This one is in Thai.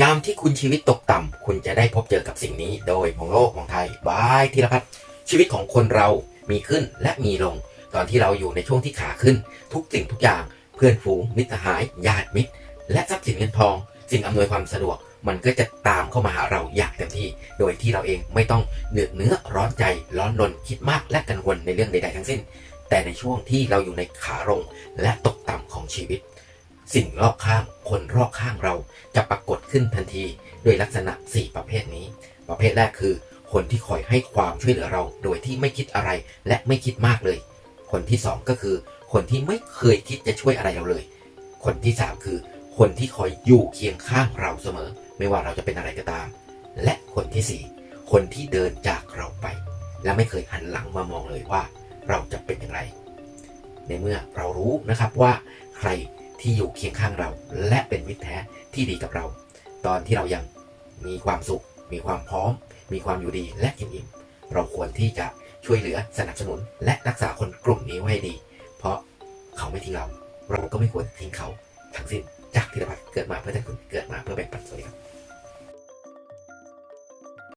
ยามที่คุณชีวิตตกต่ำ คุณจะได้พบเจอกับสิ่งนี้ โดยมองโลกมองไทยบายธีรพัฒน์ชีวิตของคนเรามีขึ้นและมีลง ตอนที่เราอยู่ในช่วงที่ขาขึ้น ทุกสิ่งทุกอย่าง เพื่อนฝูงมิตรหายญาติมิตร และทรัพย์สินเงินทอง สิ่งอำนวยความสะดวก มันก็จะตามเข้ามาหาเราอย่างเต็มที่ โดยที่เราเองไม่ต้องเหนือกเนื้อร้อนใจร้อนรนคิดมากและกังวลในเรื่องใดๆทั้งสิ้น แต่ในช่วงที่เราอยู่ในขาลงและตกต่ำของชีวิต สิ่งรอบข้างคนรอบข้างเราจะปรากฏขึ้นทันทีด้วยลักษณะ 4 ประเภทนี้ ประเภทแรกคือ คนที่คอยให้ความช่วยเหลือเราโดยที่ไม่คิดอะไรและไม่คิดมากเลย คนที่ 2 ก็คือ คนที่ไม่เคยคิดจะช่วยอะไรเราเลย คนที่ 3 คือ คนที่คอยอยู่เคียงข้างเราเสมอ ไม่ว่าเราจะเป็นอะไรก็ตาม และคนที่ 4 คนที่เดินจากเราไป และไม่เคยหันหลังมามองเลยว่า เราจะเป็นอย่างไร ในเมื่อเรารู้นะครับว่าใคร ที่อยู่เคียงข้างเรา และเป็นมิตรแท้ที่ดีกับเรา ตอนที่เรายังมีความสุข มีความพร้อม มีความอยู่ดีและกินอิ่ม เราควรที่จะช่วยเหลือสนับสนุน และรักษาคนกลุ่มนี้ไว้ดี เพราะเขาไม่ทิ้งเรา เราก็ไม่ควรทิ้งเขา ทั้งสิ้นจากธีรพัฒน์เกิดมาเพื่อท่านคุณ